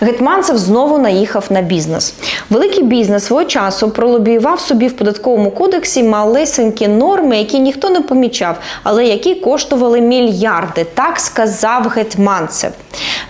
Гетманцев знову наїхав на бізнес. Великий бізнес свого часу пролобіював собі в податковому кодексі малесенькі норми, які ніхто не помічав, але які коштували мільярди. Так сказав Гетманцев.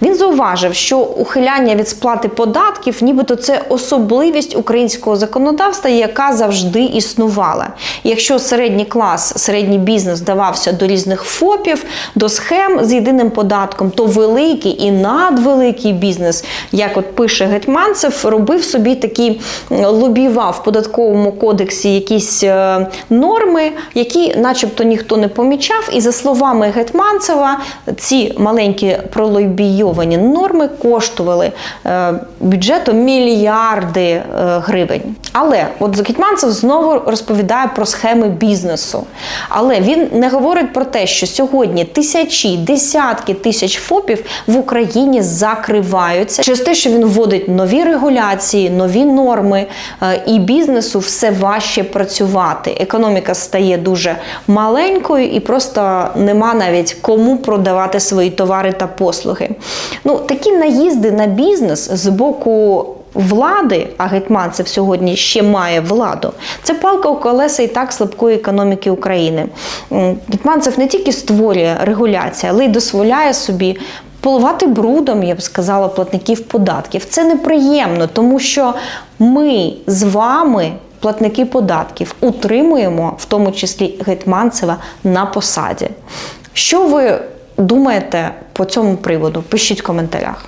Він зауважив, що ухиляння від сплати податків, нібито це особливість українського законодавства, яка завжди існувала. Якщо середній клас, середній бізнес давався до різних ФОПів, до схем з єдиним податком, то великий і надвеликий бізнес, як от пише Гетманцев, робив собі такі м, лобіював в податковому кодексі якісь е, норми, які, начебто, ніхто не помічав. І за словами Гетманцева, ці маленькі пролобійовані норми коштували е, бюджету мільярди е, гривень. Але от Гетманцев знову розповідає про схеми бізнесу. Але він не говорить про те, що сьогодні тисячі, десятки тисяч ФОПів в Україні закриваються через те, що він вводить нові регуляції, нові норми, е, і бізнесу все важче працювати. Економіка стає дуже маленькою і просто нема навіть кому продавати свої товари та послуги. Ну, такі наїзди на бізнес з боку. Влади, а Гетманцев сьогодні ще має владу. Це палка у колеса і так слабкої економіки України. М, Гетманцев не тільки створює регуляції, але й дозволяє собі поливати брудом, я б сказала, платників податків. Це неприємно, тому що ми з вами. Платники податків утримуємо, в тому числі Гетманцева, на посаді. Що ви думаєте по цьому приводу? Пишіть в коментарях.